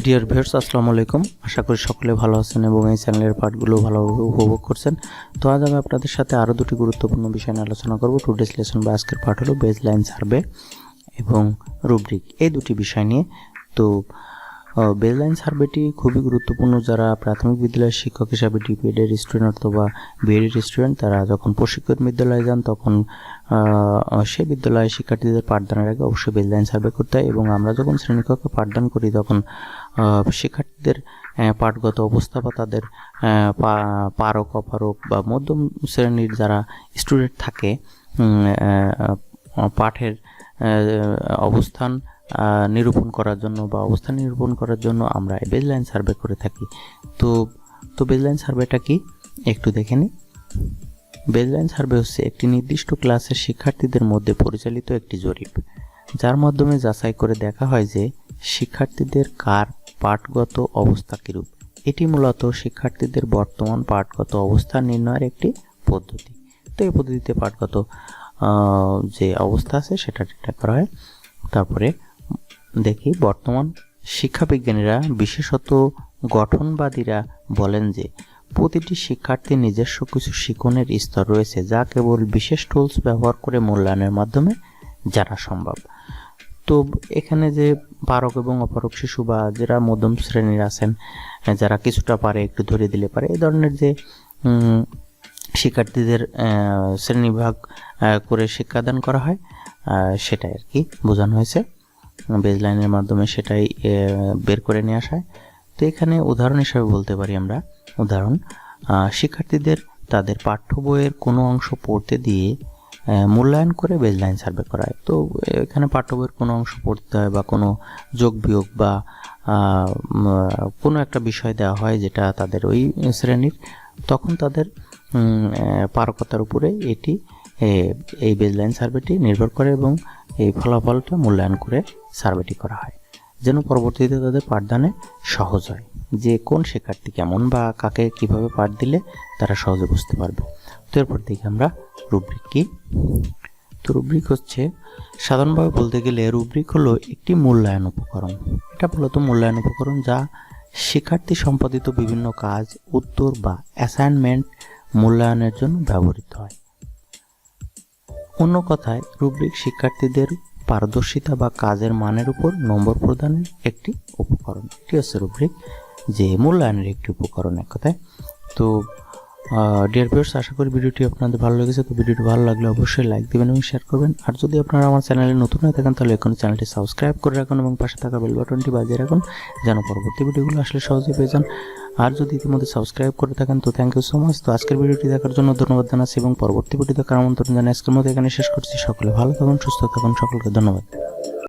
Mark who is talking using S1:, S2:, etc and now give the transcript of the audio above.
S1: Dear viewers আসসালামু আলাইকুম। আশা করি সকলে ভালো আছেন এবং এই চ্যানেলের পার্টগুলো ভালোভাবে উপভোগ করছেন। তো আজ আমি আপনাদের সাথে আরও দুটি গুরুত্বপূর্ণ বিষয় নিয়ে আলোচনা করব। টুডেস লেসন বা আজকের পাঠ হলো বেজ লাইন সার্ভে এবং রুব্রিক এই দুটি বিষয় নিয়ে তো বেজলাইন সার্ভেটি খুবই গুরুত্বপূর্ণ। যারা প্রাথমিক বিদ্যালয়ের শিক্ষক হিসাবে ডিপিএডের স্টুডেন্ট অথবা বিএডের স্টুডেন্ট তারা যখন প্রশিক্ষণ বিদ্যালয়ে যান, তখন সেই বিদ্যালয়ে শিক্ষার্থীদের পাঠদানের আগে অবশ্যই বেজলাইন সার্ভে করতে হয় এবং আমরা যখন শ্রেণীকক্ষে পাঠদান করি, তখন শিক্ষার্থীদের পাঠগত অবস্থা বা তাদের পারক, অপারক বা মধ্যম শ্রেণির যারা স্টুডেন্ট থাকে পাঠের অবস্থান নিরূপণ করার জন্য বা অবস্থান নিরূপণ করার জন্য আমরা বেজলাইন সার্ভে করে থাকি। তো তো বেজলাইন সার্ভেটা কি? একটু দেখে নিই বেজলাইন সার্ভে হচ্ছে একটি নির্দিষ্ট ক্লাসের শিক্ষার্থীদের মধ্যে পরিচালিত একটি জরিপ, যার মাধ্যমে যাচাই করে দেখা হয় যে শিক্ষার্থীদের কার পাঠগত অবস্থা কীরূপ। এটি মূলত শিক্ষার্থীদের বর্তমান পাঠগত অবস্থা নির্ণয়ের একটি পদ্ধতি। তো এই পদ্ধতিতে পাঠগত যে অবস্থা আছে সেটা ঠিকঠাক করা হয়। তারপরে দেখি, বর্তমান শিক্ষাবিজ্ঞানীরা, বিশেষত গঠনবাদীরা বলেন যে, প্রতিটি শিক্ষার্থীর নিজস্ব কিছু শিখনের স্তর রয়েছে, যা কেবল বিশেষ টুলস ব্যবহার করে মূল্যায়নের মাধ্যমে জানা সম্ভব। তো এখানে যে পারক এবং অপারক শিশু বা যারা মধ্যম শ্রেণির আছেন, যারা কিছুটা পারে, একটু ধরে দিলে পারে এই ধরনের যে শিক্ষার্থীদের শ্রেণীবিভাগ করে শিক্ষাদান করা হয় সেটাই আর কি বোঝানো হয়েছে। বেজলাইনের মাধ্যমে সেটাই বের করে নিয়ে আসা হয় তো এখানে উদাহরণ হিসাবে বলতে পারি আমরা, উদাহরণ শিক্ষার্থীদের তাদের পাঠ্য বইয়ের কোনো অংশ পড়তে দিয়ে মূল্যায়ন করে বেজলাইন সার্ভে করা হয় তো এখানে পাঠ্য বইয়ের কোনো অংশ পড়তে হয় বা কোনো যোগ বিয়োগ বা কোনো একটা বিষয় দেওয়া হয় যেটা তাদের ওই শ্রেণির, তখন তাদের পারকতার উপরে এটি এই বেজলাইন সার্ভেটি নির্ভর করে এবং এই ফলাফলটা মূল্যায়ন করে সার্ভেটি করা হয়, যেন পরবর্তীতে তাদের পাঠদানে সহজ হয়, যে কোন শিক্ষার্থী কেমন বা কাকে কীভাবে পাঠ দিলে তারা সহজে বুঝতে পারবে। তো এরপর দেখি আমরা রুব্রিক কি। তো রুব্রিক হচ্ছে, সাধারণভাবে বলতে গেলে রুব্রিক হলো একটি মূল্যায়ন উপকরণ। এটা মূলত মূল্যায়ন উপকরণ যা শিক্ষার্থী সম্পাদিত বিভিন্ন কাজ, উত্তর বা অ্যাসাইনমেন্ট মূল্যায়নের জন্য ব্যবহৃত হয়। অন্য কথায়, রুব্রিক শিক্ষার্থীদের পারদর্শিতা বা কাজের মানের উপর নম্বর প্রদানের একটি উপকরণ। এটি হচ্ছে রুব্রিক, যে মূল্যায়নের একটি উপকরণ এক কথায়। তো ডিয়ার ভিউয়ার্স আশা করি ভিডিওটি আপনাদের ভালো লেগেছে। তো ভিডিওটি ভালো লাগলে অবশ্যই লাইক দিবেন এবং শেয়ার করবেন। আর যদি আপনারা আমার চ্যানেলে নতুন হয়ে থাকেন, তাহলে এখন চ্যানেলটি সাবস্ক্রাইব করে রাখুন এবং পাশে থাকা বেল বাটনটি বাজিয়ে রাখুন, যেন পরবর্তী ভিডিওগুলো আসলে সহজে পেয়ে যান। আর যদি ইতিমধ্যে সাবস্ক্রাইব করে থাকেন, তো থ্যাংক ইউ সো মাচ তো আজকের ভিডিওটি দেখার জন্য ধন্যবাদ জানাচ্ছি এবং পরবর্তী ভিডিও দেখার আমন্ত্রণ জানিয়ে আজকের মতো এখানে শেষ করছি। সকলে ভালো থাকুন, সুস্থ থাকুন, সকলকে ধন্যবাদ।